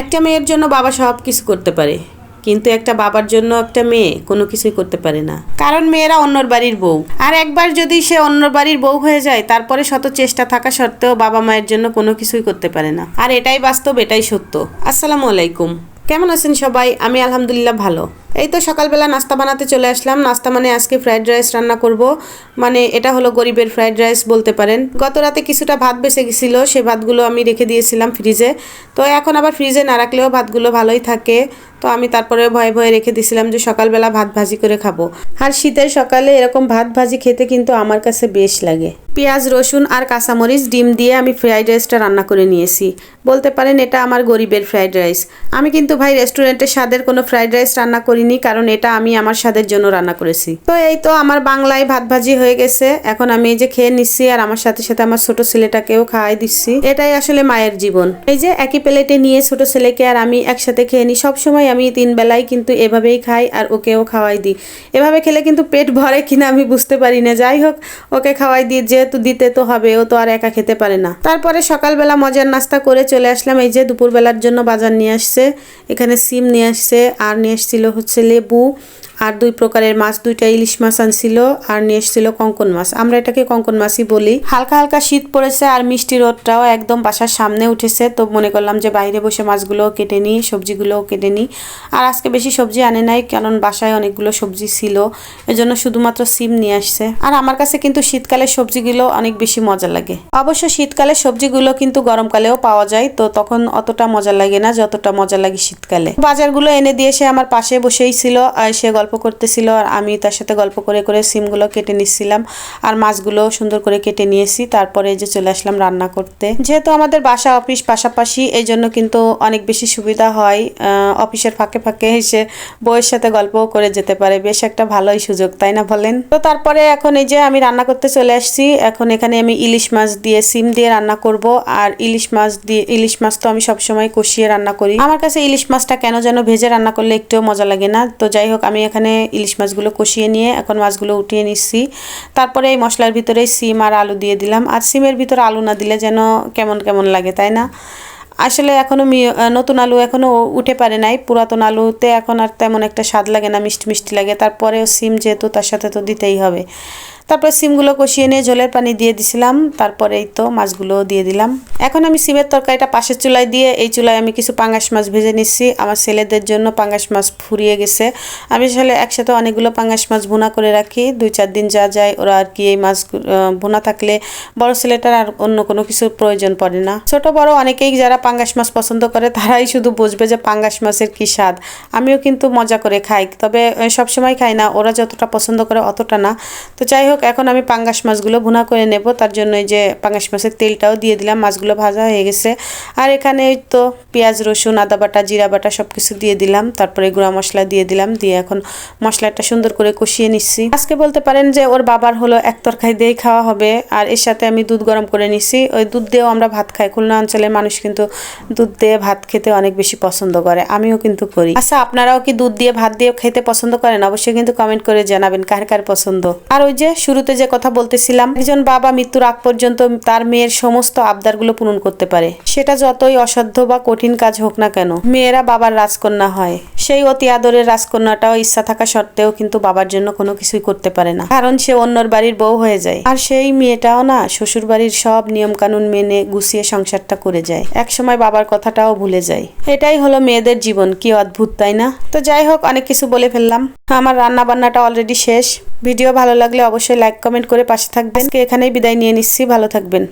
একটা মেয়ের জন্য বাবা সব কিছু করতে পারে, কিন্তু একটা বাবার জন্য একটা মেয়ে কোনো কিছুই করতে পারে না। কারণ মেয়েরা অন্যর বাড়ির বউ। আর একবার যদি সে অন্য বাড়ির বউ হয়ে যায়, তারপরে শত চেষ্টা থাকা সত্ত্বেও বাবা মায়ের জন্য কোনো কিছুই করতে পারে না। আর এটাই বাস্তব, এটাই সত্য। আসসালামু আলাইকুম। কেমন আছেন সবাই? আমি আলহামদুলিল্লাহ ভালো। এই তো সকালবেলা নাস্তা বানাতে চলে আসলাম। নাস্তা মানে আজকে ফ্রায়েড রাইস রান্না করব। মানে এটা হলো গরিবের ফ্রায়েড রাইস বলতে পারেন। গত রাতে কিছুটা ভাত বেঁচে গেছিল, সে ভাতগুলো আমি রেখে দিয়েছিলাম ফ্রিজে। তো এখন আবার ফ্রিজে না রাখলেও ভাতগুলো ভালোই থাকে। তো আমি তারপরে ভয়ে ভয়ে রেখে দিয়েছিলাম যে সকালবেলা ভাত ভাজি করে খাব। আর শীতের সকালে এরকম ভাত ভাজি খেতে কিন্তু আমার কাছে বেশ লাগে। পেঁয়াজ, রসুন আর কাঁচামরিচ ডিম দিয়ে আমি ফ্রাইড রাইসটা রান্না করে নিয়েছি। বলতে পারেন এটা আমার গরিবের ফ্রাইড রাইস। আমি কিন্তু ভাই রেস্টুরেন্টের স্বাদের কোনো ফ্রাইড রাইস রান্না করিনি কারণ এটা আমি আমার স্বাদের জন্য রান্না করেছি। তো এই তো আমার বাংলায় ভাত ভাজি হয়ে গেছে। এখন আমি এই যে খেয়ে নিচ্ছি আর আমার সাথে সাথে আমার ছোট ছেলেটাকেও খাওয়াই দিচ্ছি। এটাই আসলে মায়ের জীবন। এই যে একই প্লেটে নিয়ে ছোট ছেলেকে আর আমি একসাথে খেয়ে নিই, সবসময় আমি তিন বেলায় কিন্তু এভাবেই খাই আর ওকেও খাওয়াই দিই। এভাবে খেলে কিন্তু পেট ভরে কিনা আমি বুঝতে পারি না। যাই হোক, ওকে খাওয়াই দিই যেহেতু দিতে তো হবে, ও তো আর একা খেতে পারে না। তারপরে সকালবেলা মজার নাস্তা করে চলে আসলাম। এই যে দুপুরবেলার জন্য বাজার নিয়ে আসছে, এখানে সিম নিয়ে আসছে, আর নিয়ে আসছিল হচ্ছে লেবু। আর দুই প্রকারের মাছ, দুইটা ইলিশ মাছ আনছিল আর নিয়ে এসেছিল কঙ্কন মাছ। আমরা এটাকে কঙ্কন মাছই বলি। হালকা হালকা শীত পড়েছে আর মিষ্টি রোদটাও একদম বাসার সামনে উঠেছে, তো মনে করলাম যে বাইরে বসে মাছগুলোও কেটে নিই, সবজিগুলোও কেটে নিই। আর আজকে বেশি সবজি আনে নাই, কারণ বাসায় অনেকগুলো সবজি ছিল, এজন্য শুধুমাত্র সিম নিয়ে আসছে। আর আমার কাছে কিন্তু শীতকালের সবজিগুলো অনেক বেশি মজা লাগে। অবশ্য শীতকালে সবজিগুলো কিন্তু গরমকালেও পাওয়া যায়, তো তখন অতটা মজা লাগে না, যতটা মজা লাগে শীতকালে। বাজারগুলো এনে দিয়ে সে আমার পাশে বসেই ছিল, আর সে গল্প করতেছিল আর আমি তার সাথে গল্প করে করে সিমগুলো কেটে নিচ্ছিলাম আর মাছগুলো সুন্দর করে কেটে নিয়েছি। তারপরে যে চলে আসলাম রান্না করতে। যেহেতু আমাদের বাসা অফিস পাশাপাশি, এই জন্য কিন্তু অনেক বেশি সুবিধা হয় অফিসের ফাঁকে ফাঁকে এসে বউয়ের সাথে গল্পও করে যেতে পারে। বেশ একটা ভালোই সুযোগ, তাই না বলেন? তো তারপরে এখন এই যে আমি রান্না করতে চলে আসছি। এখন এখানে আমি ইলিশ মাছ দিয়ে সিম দিয়ে রান্না করব আর ইলিশ মাছ দিয়ে, ইলিশ মাছ তো আমি সবসময় কষিয়ে রান্না করি। আমার কাছে ইলিশ মাছটা কেন যেন ভেজে রান্না করলে একটুও মজা লাগে না। তো যাই হোক, আমি এখানে ইলিশ মাছগুলো কষিয়ে নিয়ে এখন মাছগুলো উঠিয়ে নিচ্ছি। তারপরে এই মশলার ভিতরে সিম আর আলু দিয়ে দিলাম। আর সিমের ভিতরে আলু না দিলে যেন কেমন কেমন লাগে, তাই না? আসলে এখনও নতুন আলু এখনও উঠে পারে নাই। পুরাতন আলুতে এখন আর তেমন একটা স্বাদ লাগে না, মিষ্টি মিষ্টি লাগে। তারপরেও সিম যেহেতু তার সাথে তো দিতেই হবে। তারপরে সিমগুলো কষিয়ে নিয়ে ঝোলের পানি দিয়ে দিছিলাম তারপরে এই তো মাছগুলো দিয়ে দিলাম। এখন আমি সিমের তরকারিটা পাশের চুলায় দিয়ে এই চুলায় আমি কিছু পাঙ্গাস মাছ ভেজে নিচ্ছি। আমার ছেলেদের জন্য পাঙ্গাস মাছ ফুরিয়ে গেছে। আমি আসলে একসাথে অনেকগুলো পাঙ্গাস মাছ ভুনা করে রাখি। দুই চার দিন যা যায় ওরা আর কি এই মাছ ভুনা থাকলে বড় ছেলেটার আর অন্য কোনো কিছুর প্রয়োজন পড়ে না। ছোট বড় অনেকেই যারা পাঙ্গাস মাছ পছন্দ করে, তারাই শুধু বুঝবে যে পাঙ্গাস মাছের কি স্বাদ। আমিও কিন্তু মজা করে খাই, তবে সবসময় খাই না, ওরা যতটা পছন্দ করে অতটা না। তো যাই হোক এখন আমি পাঙ্গাস মাছগুলো ভুনা করে নেব। তার জন্য এই যে পাঙ্গাস মাছের তেলটাও দিয়ে দিলাম, মাছগুলো ভাজা হয়ে গেছে। আর এখানে এই তো পেঁয়াজ, রসুন, আদা বাটা, জিরা বাটা সব কিছু দিয়ে দিলাম। তারপরে গুঁড়া মশলা দিয়ে দিলাম, দিয়ে এখন মশলাটা সুন্দর করে কষিয়ে নিচ্ছি। আজকে বলতে পারেন যে ওর বাবার হলো এক তরকারি দিয়েই খাওয়া হবে, আর এর সাথে আমি দুধ গরম করে নিছি। ওই দুধ দিয়েও আমরা ভাত খাই। খুলনা অঞ্চলের মানুষ কিন্তু দুধ দিয়ে ভাত খেতে অনেক বেশি পছন্দ করে। আমিও কিন্তু করি। আচ্ছা আপনারাও কি দুধ দিয়ে ভাত দিয়ে খেতে পছন্দ করেন? অবশ্যই কিন্তু কমেন্ট করে জানাবেন কার কার পছন্দ। আর ওই যে শুরুতে যে কথা বলতেছিলাম, একজন বাবা মৃত্যুর আগ পর্যন্ত তার মেয়ের সমস্ত আবদারগুলো পূরণ করতে পারে। সেটা যতই অসাধ্য বা কঠিন কাজ হোক না কেন, মেয়েরা বাবার রাজকন্যা হয়। সেই অতি আদরের রাজকন্যাটাও ইচ্ছা থাকা সত্ত্বেও কিন্তু বাবার জন্য কোনো কিছুই করতে পারে না, কারণ সে অন্যর বাড়ির বউ হয়ে যায়। আর সেই মেয়েটাও না শ্বশুর বাড়ির সব নিয়ম কানুন মেনে গুছিয়ে সংসারটা করে যায়। এক সময় বাবার কথাটাও ভুলে যায়। এটাই হলো মেয়েদের জীবন, কি অদ্ভুত, তাই না? তো যাই হোক, অনেক কিছু বলে ফেললাম। আমার রান্না বান্নাটা অলরেডি শেষ। ভিডিও ভালো লাগলে অবশ্যই লাইক, কমেন্ট করে পাশে থাকবেন। এখানেই বিদায় নিয়ে নিচ্ছি। ভালো থাকবেন।